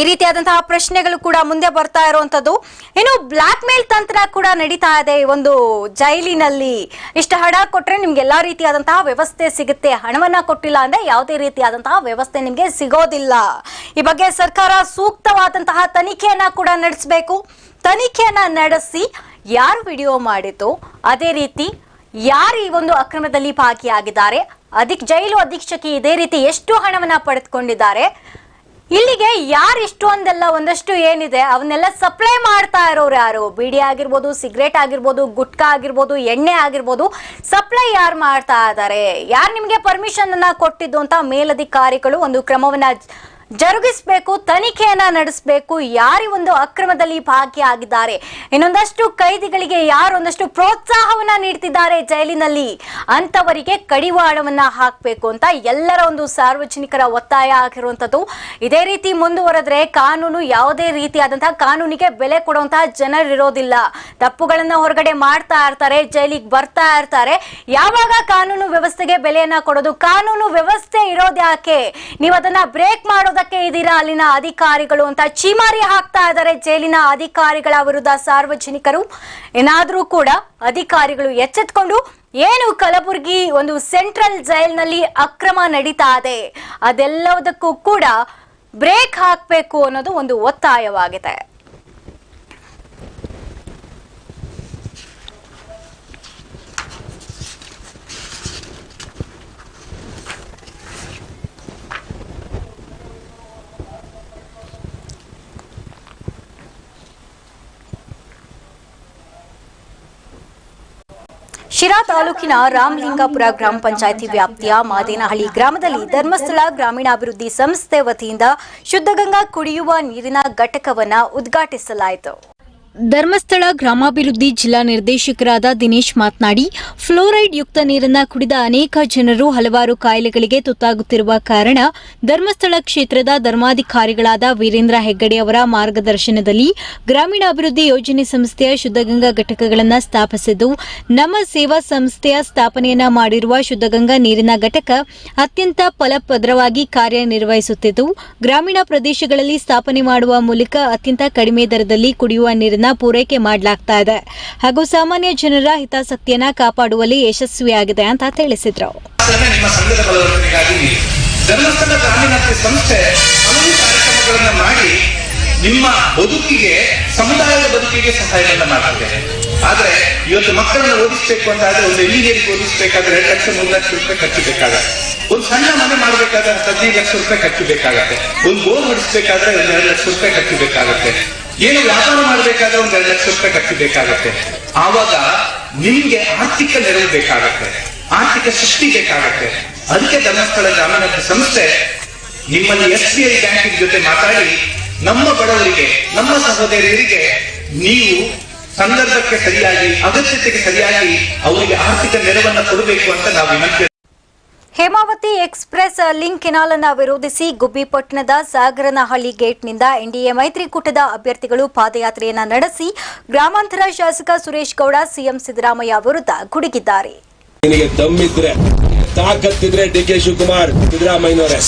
ಈ ರೀತಿಯಾದಂತಹ ಪ್ರಶ್ನೆಗಳು ಕೂಡ ಮುಂದೆ ಬರ್ತಾ ಇರುವಂತದ್ದು. ಇನ್ನು ಬ್ಲಾಕ್ ಮೇಲ್ ತಂತ್ರ ಕೂಡ ನಡೀತಾ ಇದೆ. ಒಂದು ಜೈಲಿನಲ್ಲಿ ಇಷ್ಟು ಹಣ ಕೊಟ್ರೆ ನಿಮ್ಗೆ ಎಲ್ಲಾ ರೀತಿಯಾದಂತಹ ವ್ಯವಸ್ಥೆ ಸಿಗುತ್ತೆ. ಹಣವನ್ನ ಕೊಟ್ಟಿಲ್ಲ ಅಂದ್ರೆ ಯಾವುದೇ ರೀತಿಯಾದಂತಹ ವ್ಯವಸ್ಥೆ ನಿಮ್ಗೆ ಸಿಗೋದಿಲ್ಲ. ಈ ಬಗ್ಗೆ ಸರ್ಕಾರ ಸೂಕ್ತವಾದಂತಹ ತನಿಖೆಯನ್ನ ಕೂಡ ನಡೆಸಬೇಕು. ತನಿಖೆಯನ್ನ ನಡೆಸಿ ಯಾರು ವಿಡಿಯೋ ಮಾಡಿತು ಅದೇ ರೀತಿ ಯಾರು ಈ ಒಂದು ಅಕ್ರಮದಲ್ಲಿ ಭಾಗಿಯಾಗಿದ್ದಾರೆ, ಅಧಿಕ್ ಜೈಲು ಅಧೀಕ್ಷಕಿ ಇದೇ ರೀತಿ ಎಷ್ಟು ಹಣವನ್ನ ಪಡೆದುಕೊಂಡಿದ್ದಾರೆ ಇಲ್ಲಿಗೆ ಯಾರು ಇಷ್ಟೊಂದೆಲ್ಲ ಒಂದಷ್ಟು ಏನಿದೆ, ಅವನ್ನೆಲ್ಲ ಸಪ್ಲೈ ಮಾಡ್ತಾ ಇರೋರು ಯಾರು? ಬಿಡಿ ಆಗಿರ್ಬೋದು, ಸಿಗರೇಟ್ ಆಗಿರ್ಬೋದು, ಗುಟ್ಕಾ ಆಗಿರ್ಬೋದು, ಎಣ್ಣೆ ಆಗಿರ್ಬೋದು ಸಪ್ಲೈ ಯಾರು ಮಾಡ್ತಾ ಇದ್ದಾರೆ? ಯಾರು ನಿಮಗೆ ಪರ್ಮಿಷನ್ ಅನ್ನ ಕೊಟ್ಟಿದ್ದು ಅಂತ ಮೇಲಧಿಕಾರಿಗಳು ಒಂದು ಕ್ರಮವನ್ನ ಜರುಗಿಸಬೇಕು, ತನಿಖೆಯನ್ನ ನಡೆಸಬೇಕು, ಯಾರಿ ಒಂದು ಅಕ್ರಮದಲ್ಲಿ ಭಾಗಿಯಾಗಿದ್ದಾರೆ. ಇನ್ನೊಂದಷ್ಟು ಕೈದಿಗಳಿಗೆ ಯಾರು ಒಂದಷ್ಟು ಪ್ರೋತ್ಸಾಹವನ್ನ ನೀಡ್ತಿದ್ದಾರೆ ಜೈಲಿನಲ್ಲಿ. ಅಂತವರಿಗೆ ಕಡಿವಾಳವನ್ನ ಹಾಕಬೇಕು ಅಂತ ಎಲ್ಲರ ಒಂದು ಸಾರ್ವಜನಿಕರ ಒತ್ತಾಯ ಆಗಿರುವಂತದ್ದು ಇದೇ ರೀತಿ ಮುಂದುವರೆದ್ರೆ ಕಾನೂನು ಯಾವುದೇ ರೀತಿಯಾದಂತಹ ಕಾನೂನಿಗೆ ಬೆಲೆ ಕೊಡುವಂತಹ ಜನರಿರೋದಿಲ್ಲ ತಪ್ಪುಗಳನ್ನ ಹೊರಗಡೆ ಮಾಡ್ತಾ ಇರ್ತಾರೆ, ಜೈಲಿಗೆ ಬರ್ತಾ ಇರ್ತಾರೆ. ಯಾವಾಗ ಕಾನೂನು ವ್ಯವಸ್ಥೆಗೆ ಬೆಲೆಯನ್ನ ಕೊಡೋದು? ಕಾನೂನು ವ್ಯವಸ್ಥೆ ಇರೋದ್ಯಾಕೆ? ನೀವು ಅದನ್ನ ಬ್ರೇಕ್ ಮಾಡೋದಕ್ಕೆ ಇದೀರಾ ಅಲ್ಲಿನ ಅಧಿಕಾರಿಗಳು ಅಂತ ಚೀಮಾರಿ ಹಾಕ್ತಾ ಇದ್ದಾರೆ. ಜೈಲಿನ ಅಧಿಕಾರಿಗಳ ವಿರುದ್ಧ ಸಾರ್ವಜನಿಕರು ಏನಾದ್ರೂ ಕೂಡ ಅಧಿಕಾರಿಗಳು ಎಚ್ಚೆತ್ಕೊಂಡು ಏನು ಕಲಬುರಗಿ ಒಂದು ಸೆಂಟ್ರಲ್ ಜೈಲ್ನಲ್ಲಿ ಅಕ್ರಮ ನಡೀತಾ ಇದೆ. ಅದೆಲ್ಲದಕ್ಕೂ ಕೂಡ ಬ್ರೇಕ್ ಹಾಕಬೇಕು ಅನ್ನೋದು ಒಂದು ಒತ್ತಾಯವಾಗಿದೆ. ಶಿರಾ ತಾಲೂಕಿನ ರಾಮಲಿಂಗಾಪುರ ಗ್ರಾಮ ಪಂಚಾಯಿತಿ ವ್ಯಾಪ್ತಿಯ ಮಾದೇನಹಳ್ಳಿ ಗ್ರಾಮದಲ್ಲಿ ಧರ್ಮಸ್ಥಳ ಗ್ರಾಮೀಣಾಭಿವೃದ್ಧಿ ಸಂಸ್ಥೆ ವತಿಯಿಂದ ಶುದ್ಧಗಂಗಾ ಕುಡಿಯುವ ನೀರಿನ ಘಟಕವನ್ನ ಉದ್ಘಾಟಿಸಲಾಯಿತು. ಧರ್ಮಸ್ಥಳ ಗ್ರಾಮಾಭಿವೃದ್ಧಿ ಜಿಲ್ಲಾ ನಿರ್ದೇಶಕರಾದ ದಿನೇಶ್ ಮಾತನಾಡಿ, ಫ್ಲೋರೈಡ್ ಯುಕ್ತ ನೀರನ್ನ ಕುಡಿದ ಅನೇಕ ಜನರು ಹಲವಾರು ಕಾಯಿಲೆಗಳಿಗೆ ತುತ್ತಾಗುತ್ತಿರುವ ಕಾರಣ ಧರ್ಮಸ್ಥಳ ಕ್ಷೇತ್ರದ ಧರ್ಮಾಧಿಕಾರಿಗಳಾದ ವೀರೇಂದ್ರ ಹೆಗ್ಗಡೆ ಅವರ ಮಾರ್ಗದರ್ಶನದಲ್ಲಿ ಗ್ರಾಮೀಣಾಭಿವೃದ್ಧಿ ಯೋಜನೆ ಸಂಸ್ಥೆಯ ಶುದ್ಧಗಂಗಾ ಘಟಕಗಳನ್ನು ಸ್ಥಾಪಿಸಿದ್ದು, ನಮ್ಮ ಸೇವಾ ಸಂಸ್ಥೆಯ ಸ್ಥಾಪನೆಯನ್ನ ಮಾಡಿರುವ ಶುದ್ಧಗಂಗಾ ನೀರಿನ ಘಟಕ ಅತ್ಯಂತ ಫಲಪ್ರದವಾಗಿ ಕಾರ್ಯನಿರ್ವಹಿಸುತ್ತಿದ್ದು, ಗ್ರಾಮೀಣ ಪ್ರದೇಶಗಳಲ್ಲಿ ಸ್ಥಾಪನೆ ಮಾಡುವ ಮೂಲಕ ಅತ್ಯಂತ ಕಡಿಮೆ ದರದಲ್ಲಿ ಕುಡಿಯುವ ನೀರನ್ನ ಪೂರೈಕೆ ಮಾಡಲಾಗ್ತಾ ಇದೆ. ಹಾಗೂ ಸಾಮಾನ್ಯ ಜನರ ಹಿತಾಸಕ್ತಿಯನ್ನ ಕಾಪಾಡುವಲ್ಲಿ ಯಶಸ್ವಿಯಾಗಿದೆ ಅಂತ ತಿಳಿಸಿದ್ರು. ಧರ್ಮಸ್ಥಳ ಗ್ರಾಮೀಣಾಭಿವೃದ್ಧಿ ಸಂಸ್ಥೆ ಹಲವು ಕಾರ್ಯಕ್ರಮಗಳನ್ನ ಮಾಡಿ ನಿಮ್ಮ ಬದುಕಿಗೆ, ಸಮುದಾಯದ ಬದುಕಿಗೆ ಸಹಾಯವನ್ನ ಮಾಡುತ್ತೆ ಆದ್ರೆ ಇವತ್ತು ಮಕ್ಕಳನ್ನ ಓದಿಸ್ಬೇಕು ಅಂತ ಆದ್ರೆ ಒಂದು ಇಂಜಿನಿಯರಿಂಗ್ ಓದಿಸ್ಬೇಕಾದ್ರೆ ಎರಡು ಲಕ್ಷ, ಮೂರು ಲಕ್ಷ ರೂಪಾಯಿ ಖರ್ಚು ಬೇಕಾಗತ್ತೆ ಒಂದು ಸಣ್ಣ ಮನೆ ಮಾಡ್ಬೇಕಾದ್ರೆ ಹದಿನೈದು ಲಕ್ಷ ರೂಪಾಯಿ ಖರ್ಚು ಬೇಕಾಗತ್ತೆ ಒಂದು ಬೋರ್ ಹೊಡಿಸ್ಬೇಕಾದ್ರೆ ಒಂದು ಎರಡು ಲಕ್ಷ ರೂಪಾಯಿ ಖರ್ಚು ಬೇಕಾಗತ್ತೆ ಏನು ವ್ಯಾಪಾರ ಮಾಡಬೇಕಾದ್ರೆ ಒಂದ್ ಎರಡು ಲಕ್ಷ ರೂಪಾಯಿ ಖರ್ಚು ಬೇಕಾಗತ್ತೆ. ಆವಾಗ ನಿಮ್ಗೆ ಆರ್ಥಿಕ ನೆರವು ಬೇಕಾಗತ್ತೆ. ಆರ್ಥಿಕ ಸೃಷ್ಟಿ ಬೇಕಾಗತ್ತೆ. ಅದಕ್ಕೆ ಧರ್ಮಸ್ಥಳ ಗ್ರಾಮೀಣಾಭಿವೃದ್ಧಿ ಸಂಸ್ಥೆ ನಿಮ್ಮಲ್ಲಿ ಎಸ್ ಬಿ ಐ ಬ್ಯಾಂಕಿನ ಜೊತೆ ಮಾತಾಡಿ, ನಮ್ಮ ಬಡವರಿಗೆ, ನಮ್ಮ ಸಹೋದರಿಯರಿಗೆ ನೀವು ಸಂದರ್ಭಕ್ಕೆ ಸರಿಯಾಗಿ, ಅಗತ್ಯತೆಗೆ ಸರಿಯಾಗಿ ಅವರಿಗೆ ಆರ್ಥಿಕ ನೆರವನ್ನ ಕೊಡಬೇಕು ಅಂತ ನಾವು ವಿನಂತಿ ಹೇಮಾವತಿ ಎಕ್ಸ್ಪ್ರೆಸ್ ಲಿಂಕ್ ಕೆನಾಲ್ ಅನ್ನ ವಿರೋಧಿಸಿ ಗುಬ್ಬಿಪಟ್ಟಣದ ಸಾಗರನಹಳ್ಳಿ ಗೇಟ್ನಿಂದ ಎನ್ಡಿಎ ಮೈತ್ರಿಕೂಟದ ಅಭ್ಯರ್ಥಿಗಳು ಪಾದಯಾತ್ರೆಯನ್ನ ನಡೆಸಿ ಗ್ರಾಮಾಂತರ ಶಾಸಕ ಸುರೇಶ್ ಗೌಡ, ಸಿಎಂ ಸಿದ್ದರಾಮಯ್ಯ ವಿರುದ್ಧ ಗುಡುಗಿದ್ದಾರೆ. ತಾಕತ್ತಿದ್ರೆ ಡಿ ಕೆ ಶಿವಕುಮಾರ್, ಸಿದ್ದರಾಮಯ್ಯನವರೇ.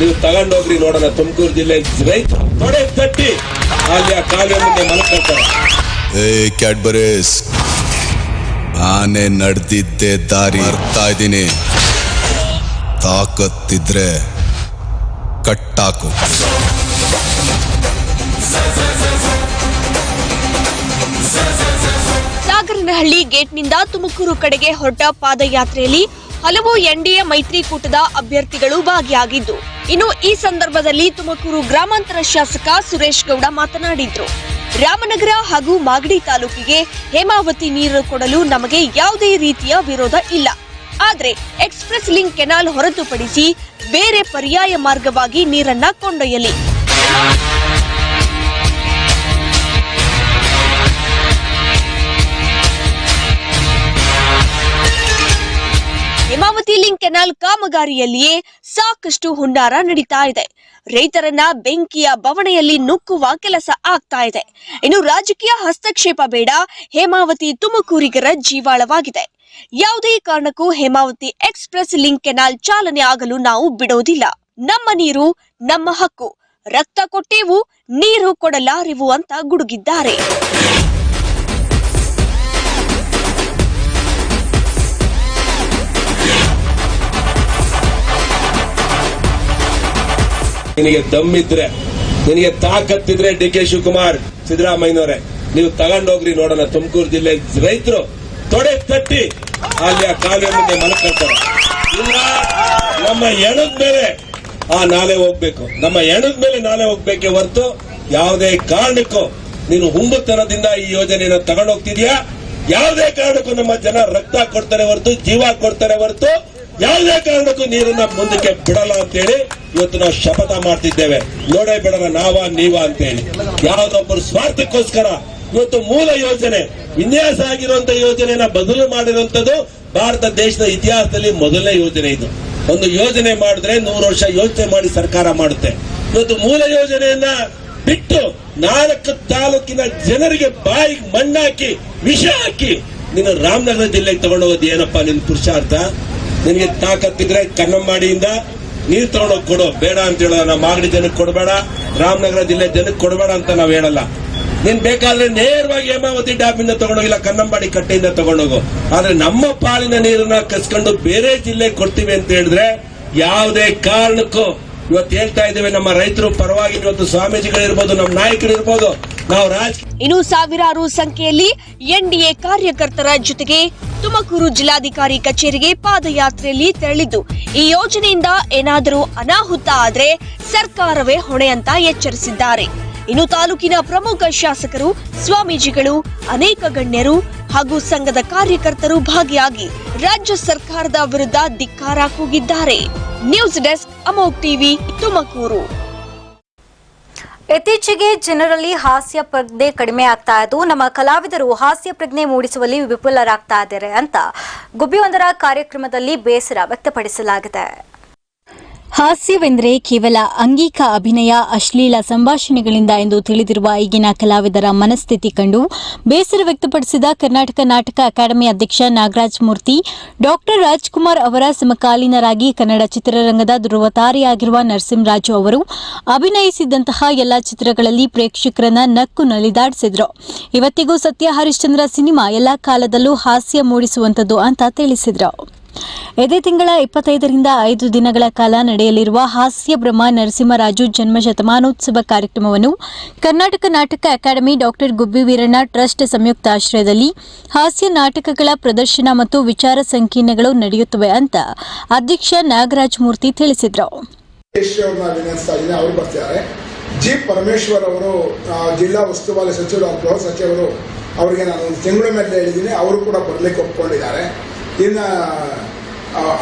ನೀವು ತಗೊಂಡೋಗ್ರಿ ನೋಡೋಣ, ತುಮಕೂರು ಜಿಲ್ಲೆ ರೈತ ತೊಡೆ ತಟ್ಟಿ ಅಲ್ಲಿ ಆ ಕಾಲುವೆ ಮುಂದೆ ಮಲ್ಕೊಳ್ತಾರೆ ಏ, ಕ್ಯಾಡ್ಬರೀಸ್. ಆನೆ ನಡೆದಿದ್ದೆ ದಾರಿ. ಬರ್ತಾ ಇದ್ದೀನಿ. ತಾಕತ್ತಿದ್ರೆ ಕಟ್ಟಾಕು. ಸಾಗರನಹಳ್ಳಿ ಗೇಟ್ನಿಂದ ತುಮಕೂರು ಕಡೆಗೆ ಹೊರಟ ಪಾದಯಾತ್ರೆಯಲ್ಲಿ ಹಲವು ಎನ್ಡಿಎ ಮೈತ್ರಿಕೂಟದ ಅಭ್ಯರ್ಥಿಗಳು ಭಾಗಿಯಾಗಿದ್ದು, ಇನ್ನು ಈ ಸಂದರ್ಭದಲ್ಲಿ ತುಮಕೂರು ಗ್ರಾಮಾಂತರ ಶಾಸಕ ಸುರೇಶ್ ಗೌಡ ಮಾತನಾಡಿದ್ರು. ರಾಮನಗರ ಹಾಗೂ ಮಾಗಡಿ ತಾಲೂಕಿಗೆ ಹೇಮಾವತಿ ನೀರು ಕೊಡಲು ನಮಗೆ ಯಾವುದೇ ರೀತಿಯ ವಿರೋಧ ಇಲ್ಲ. ಆದರೆ ಎಕ್ಸ್ಪ್ರೆಸ್ ಲಿಂಕ್ ಕೆನಾಲ್ ಹೊರತುಪಡಿಸಿ ಬೇರೆ ಪರ್ಯಾಯ ಮಾರ್ಗವಾಗಿ ನೀರನ್ನ ಕೊಂಡೊಯ್ಯಲಿ. ಲಿಂಕ್ ಕೆನಾಲ್ ಕಾಮಗಾರಿಯಲ್ಲಿಯೇ ಸಾಕಷ್ಟು ಹುನ್ನಾರ ನಡೀತಾ ಇದೆ. ರೈತರನ್ನ ಬೆಂಕಿಯ ಬವಣೆಯಲ್ಲಿ ನುಕ್ಕುವ ಕೆಲಸ ಆಗ್ತಾ ಇದೆ. ಇನ್ನು ರಾಜಕೀಯ ಹಸ್ತಕ್ಷೇಪ ಬೇಡ, ಹೇಮಾವತಿ ತುಮಕೂರಿಗರ ಜೀವಾಳವಾಗಿದೆ. ಯಾವುದೇ ಕಾರಣಕ್ಕೂ ಹೇಮಾವತಿ ಎಕ್ಸ್ಪ್ರೆಸ್ ಲಿಂಕ್ ಕೆನಾಲ್ ಚಾಲನೆ ಆಗಲು ನಾವು ಬಿಡೋದಿಲ್ಲ. ನಮ್ಮ ನೀರು, ನಮ್ಮ ಹಕ್ಕು. ರಕ್ತ ಕೊಟ್ಟೇವು, ನೀರು ಕೊಡಲಾರೆವು ಅಂತ ಗುಡುಗಿದ್ದಾರೆ. ನಿನಗೆ ದಮ್ಮಿದ್ರೆ, ನಿನಗೆ ತಾಕತ್ತಿದ್ರೆ ಡಿ ಕೆ ಶಿವಕುಮಾರ್ ಸಿದ್ದರಾಮಯ್ಯನವರೇ. ನೀವು ತಗೊಂಡೋಗ್ರಿ ನೋಡೋಣ. ತುಮಕೂರು ಜಿಲ್ಲೆ ರೈತರು ತೊಡೆ ತಟ್ಟಿ ಅಲ್ಲಿ ಆ ಕಾಲುವೆ ಮುಂದೆ ಮಲ್ಕೊಳ್ತಾರೆ. ಇಲ್ಲ, ನಮ್ಮ ಎಣದ ಮೇಲೆ ಆ ನಾಲೆ ಹೋಗ್ಬೇಕು. ನಮ್ಮ ಎಣದ ಮೇಲೆ ನಾಲೆ ಹೋಗ್ಬೇಕೆ ಹೊರತು ಯಾವುದೇ ಕಾರಣಕ್ಕೂ ನೀನು ಹುಂಬುತನದಿಂದ ಈ ಯೋಜನೆಯನ್ನು ತಗೊಂಡೋಗ್ತಿದ್ಯಾ? ಯಾವುದೇ ಕಾರಣಕ್ಕೂ ನಮ್ಮ ಜನ ರಕ್ತ ಕೊಡ್ತಾರೆ ಹೊರತು, ಜೀವ ಕೊಡ್ತಾರೆ ಹೊರತು, ಯಾವುದೇ ಕಾರಣಕ್ಕೂ ನೀರನ್ನ ಮುಂದಕ್ಕೆ ಬಿಡಲ್ಲ ಅಂತೇಳಿ ಇವತ್ತು ನಾವು ಶಪಥ ಮಾಡ್ತಿದ್ದೇವೆ. ನೋಡೇ ಬೇಡ ನಾವ ನೀವ ಅಂತೇಳಿ. ಯಾವ್ದೊಬ್ಬರು ಸ್ವಾರ್ಥಕ್ಕೋಸ್ಕರ ಇವತ್ತು ಮೂಲ ಯೋಜನೆ, ವಿನ್ಯಾಸ ಆಗಿರುವಂತ ಯೋಜನೆಯನ್ನ ಬದಲು ಮಾಡಿರುವಂತದ್ದು ಭಾರತ ದೇಶದ ಇತಿಹಾಸದಲ್ಲಿ ಮೊದಲನೇ ಯೋಜನೆ ಇದು. ಒಂದು ಯೋಜನೆ ಮಾಡಿದ್ರೆ ನೂರು ವರ್ಷ ಯೋಚನೆ ಮಾಡಿ ಸರ್ಕಾರ ಮಾಡುತ್ತೆ. ಇವತ್ತು ಮೂಲ ಯೋಜನೆಯನ್ನ ಬಿಟ್ಟು ನಾಲ್ಕು ತಾಲೂಕಿನ ಜನರಿಗೆ ಬಾಯಿಗೆ ಮಣ್ಣಾಕಿ, ವಿಷ ಹಾಕಿ, ನೀನು ರಾಮನಗರ ಜಿಲ್ಲೆಗೆ ತಗೊಂಡೋಗೋದು ಏನಪ್ಪಾ ನಿನ್ ಪುರುಷಾರ್ಥ? ನಿನಗೆ ತಾಕತ್ತಿದ್ರೆ ಕನ್ನಂಬಾಡಿಯಿಂದ ನೀರ್ ತಗೊಂಡೋಗಿ ಕೊಡು, ಬೇಡ ಅಂತ ಹೇಳೋದು ನಮ್ಮ ಮಾಗಡಿ ಜನಕ್ಕೆ ಕೊಡಬೇಡ, ರಾಮನಗರ ಜಿಲ್ಲೆ ಜನಕ್ಕೆ ಕೊಡಬೇಡ ಅಂತ ನಾವ್ ಹೇಳಲ್ಲ. ನೀನ್ ಬೇಕಾದ್ರೆ ನೇರವಾಗಿ ಹೇಮಾವತಿ ಡ್ಯಾಮ್ ಇಂದ ತಗೊಂಡೋಗಿಲ್ಲ ಕನ್ನಂಬಾಡಿ ಕಟ್ಟೆಯಿಂದ ತಗೊಂಡೋಗು. ಆದ್ರೆ ನಮ್ಮ ಪಾಲಿನ ನೀರನ್ನ ಕಸ್ಕೊಂಡು ಬೇರೆ ಜಿಲ್ಲೆ ಕೊಡ್ತೀವಿ ಅಂತ ಹೇಳಿದ್ರೆ ಯಾವುದೇ ಕಾರಣಕ್ಕೂ ಇವತ್ತು ಹೇಳ್ತಾ ಇದ್ದೇವೆ, ನಮ್ಮ ರೈತರು ಪರವಾಗಿ ಇವತ್ತು ಸ್ವಾಮೀಜಿಗಳಿರ್ಬೋದು, ನಮ್ಮ ನಾವು ರಾಜಕೀಯ ಇನ್ನು ಸಾವಿರಾರು ಸಂಖ್ಯೆಯಲ್ಲಿ ಎನ್ಡಿಎ ಕಾರ್ಯಕರ್ತರ ಜೊತೆಗೆ ತುಮಕೂರು ಜಿಲ್ಲಾಧಿಕಾರಿ ಕಚೇರಿಗೆ ಪಾದಯಾತ್ರೆಯಲ್ಲಿ ತೆರಳಿದ್ದು, ಈ ಯೋಜನೆಯಿಂದ ಏನಾದರೂ ಅನಾಹುತ ಆದರೆ ಸರ್ಕಾರವೇ ಹೊಣೆ ಅಂತ ಎಚ್ಚರಿಸಿದ್ದಾರೆ. ಇನ್ನು ತಾಲೂಕಿನ ಪ್ರಮುಖ ಶಾಸಕರು, ಸ್ವಾಮೀಜಿಗಳು, ಅನೇಕ ಗಣ್ಯರು ಹಾಗೂ ಸಂಘದ ಕಾರ್ಯಕರ್ತರು ಭಾಗಿಯಾಗಿ ರಾಜ್ಯ ಸರ್ಕಾರದ ವಿರುದ್ಧ ಧಿಕ್ಕಾರ ಕೂಗಿದ್ದಾರೆ. ನ್ಯೂಸ್ ಡೆಸ್ಕ್ ಅಮೋಕ್ ಟಿವಿ, ತುಮಕೂರು. ಇತ್ತೀಚೆಗೆ ಜನರಲ್ಲಿ ಹಾಸ್ಯ ಪ್ರಜ್ಞೆ ಕಡಿಮೆ ಆಗ್ತಾ ಇದ್ದು, ನಮ್ಮ ಕಲಾವಿದರು ಹಾಸ್ಯ ಪ್ರಜ್ಞೆ ಮೂಡಿಸುವಲ್ಲಿ ವಿಫುಲರಾಗ್ತಾ ಇದ್ದಾರೆ ಅಂತ ಗುಬ್ಬಿಯೊಂದರ ಕಾರ್ಯಕ್ರಮದಲ್ಲಿ ಬೇಸರ ವ್ಯಕ್ತಪಡಿಸಲಾಗಿದೆ. ಹಾಸ್ಯವೆಂದರೆ ಕೇವಲ ಅಂಗೀಕ, ಅಭಿನಯ, ಅಶ್ಲೀಲ ಸಂಭಾಷಣೆಗಳಿಂದ ಎಂದು ತಿಳಿದಿರುವ ಈಗಿನ ಕಲಾವಿದರ ಮನಸ್ಥಿತಿ ಕಂಡು ಬೇಸರ ವ್ಯಕ್ತಪಡಿಸಿದ ಕರ್ನಾಟಕ ನಾಟಕ ಅಕಾಡೆಮಿ ಅಧ್ಯಕ್ಷ ನಾಗರಾಜ್ ಮೂರ್ತಿ ಡಾಕ್ಟರ್ ರಾಜ್ಕುಮಾರ್ ಅವರ ಸಮಕಾಲೀನರಾಗಿ ಕನ್ನಡ ಚಿತ್ರರಂಗದ ಧ್ರುವತಾರಿಯಾಗಿರುವ ನರಸಿಂಹರಾಜು ಅವರು ಅಭಿನಯಿಸಿದಂತಹ ಎಲ್ಲ ಚಿತ್ರಗಳಲ್ಲಿ ಪ್ರೇಕ್ಷಕರನ್ನ ನಕ್ಕು ನಲಿದಾಡಿಸಿದ್ರು. ಇವತ್ತಿಗೂ ಸತ್ಯ ಹರಿಶ್ಚಂದ್ರ ಸಿನಿಮಾ ಎಲ್ಲ ಕಾಲದಲ್ಲೂ ಹಾಸ್ಯ ಮೂಡಿಸುವಂತದ್ದು ಅಂತ ತಿಳಿಸಿದ್ರು. ಇದೇ ತಿಂಗಳ ಇಪ್ಪತ್ತೈದರಿಂದ ಐದು ದಿನಗಳ ಕಾಲ ನಡೆಯಲಿರುವ ಹಾಸ್ಯ ಬ್ರಹ್ಮ ನರಸಿಂಹರಾಜು ಜನ್ಮ ಶತಮಾನೋತ್ಸವ ಕಾರ್ಯಕ್ರಮವನ್ನು ಕರ್ನಾಟಕ ನಾಟಕ academy doctor Gubbi Veeranna trust ಸಂಯುಕ್ತ ಆಶ್ರಯದಲ್ಲಿ ಹಾಸ್ಯ ನಾಟಕಗಳ ಪ್ರದರ್ಶನ ಮತ್ತು ವಿಚಾರ ಸಂಕೀರ್ಣಗಳು ನಡೆಯುತ್ತವೆ ಅಂತ ಅಧ್ಯಕ್ಷ ನಾಗರಾಜ್ ಮೂರ್ತಿ ತಿಳಿಸಿದರು. ಅವರಿಗೆ ನಾನು ತಿಂಗಳ ಮೇಲೆ ಹೇಳಿದ್ದೀನಿ. ಅವರು ಕೂಡ ಬರಲಿಕ್ಕೆ ಒಪ್ಕೊಂಡಿದ್ದಾರೆ. ಇನ್ನು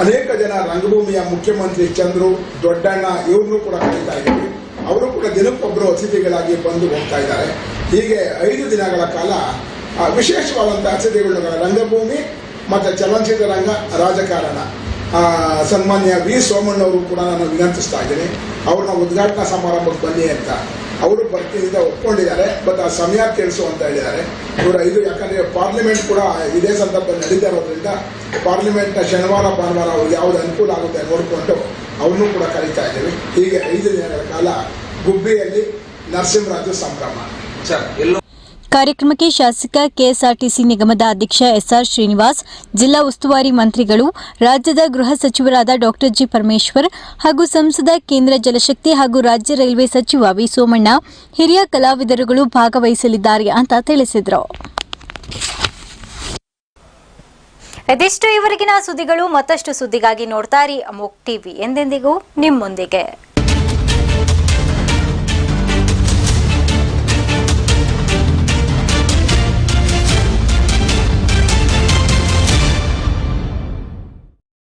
ಅನೇಕ ಜನ ರಂಗಭೂಮಿಯ ಮುಖ್ಯಮಂತ್ರಿ ಚಂದ್ರು, ದೊಡ್ಡಣ್ಣ ಇವ್ರನ್ನೂ ಕೂಡ ಕರೀತಾ ಇದ್ದೀವಿ ಅವರು ಕೂಡ ದಿನಕ್ಕೊಬ್ಬರು ಅತಿಥಿಗಳಾಗಿ ಬಂದು ಹೋಗ್ತಾ ಇದ್ದಾರೆ. ಹೀಗೆ ಐದು ದಿನಗಳ ಕಾಲ ವಿಶೇಷವಾದಂಥ ಅತಿಥಿಗಳು ರಂಗಭೂಮಿ ಮತ್ತು ಚಲನಚಿತ್ರ ರಂಗ ರಾಜಕಾರಣ. ಸನ್ಮಾನ್ಯ ವಿ ಸೋಮಣ್ಣವರು ಕೂಡ ನಾನು ವಿನಂತಿಸ್ತಾ ಇದ್ದೀನಿ. ಅವ್ರನ್ನ ಉದ್ಘಾಟನಾ ಸಮಾರಂಭಕ್ಕೆ ಬನ್ನಿ ಅಂತ. ಅವರು ಬರ್ತಿದ್ದ ಒಪ್ಕೊಂಡಿದ್ದಾರೆ ಬಟ್ ಆ ಸಮಯ ತಿಳಿಸು ಅಂತ ಹೇಳಿದ್ದಾರೆ. ಇವರು ಐದು, ಯಾಕಂದ್ರೆ ಪಾರ್ಲಿಮೆಂಟ್ ಕೂಡ ಇದೇ ಸಂದರ್ಭದಲ್ಲಿ ನಡೀತಾ ಇರೋದ್ರಿಂದ ಪಾರ್ಲಿಮೆಂಟ್ನ ಶನಿವಾರ, ಭಾನುವಾರ ಅವ್ರಿಗೆ ಯಾವ್ದು ಅನುಕೂಲ ಆಗುತ್ತೆ ನೋಡಿಕೊಂಡು ಅವ್ರನ್ನೂ ಕೂಡ ಕರೀತಾ ಇದ್ದೀವಿ. ಹೀಗೆ ಐದು ದಿನಗಳ ಕಾಲ ಗುಬ್ಬಿಯಲ್ಲಿ ನರಸಿಂಹರಾಜು ಸಂಭ್ರಮ. ಸರ್, ಎಲ್ಲೋ ಕಾರ್ಯಕ್ರಮಕ್ಕೆ ಶಾಸಕ ಕೆಎಸ್ಆರ್ಟಿಸಿ ನಿಗಮದ ಅಧ್ಯಕ್ಷ ಎಸ್ಆರ್ ಶ್ರೀನಿವಾಸ್, ಜಿಲ್ಲಾ ಉಸ್ತುವಾರಿ ಮಂತ್ರಿಗಳು, ರಾಜ್ಯದ ಗೃಹ ಸಚಿವರಾದ ಡಾಕ್ಟರ್ ಜಿ ಪರಮೇಶ್ವರ್ ಹಾಗೂ ಸಂಸದ ಕೇಂದ್ರ ಜಲಶಕ್ತಿ ಹಾಗೂ ರಾಜ್ಯ ರೈಲ್ವೆ ಸಚಿವ ವಿ ಸೋಮಣ್ಣ, ಹಿರಿಯ ಕಲಾವಿದರುಗಳು ಭಾಗವಹಿಸಲಿದ್ದಾರೆ ಅಂತ ತಿಳಿಸಿದರು. ಇದಿಷ್ಟು ಇವರಿಗಿನ ಸುದ್ದಿಗಳು ಮತ್ತಷ್ಟು ಸುದ್ದಿಗಾಗಿ ನೋಡ್ತಾ ಇರಿ ಅಮೋಕ್ ಟಿವಿ ಎಂದೆಂದಿಗೂ ನಿಮ್ಮೊಂದಿಗೆ.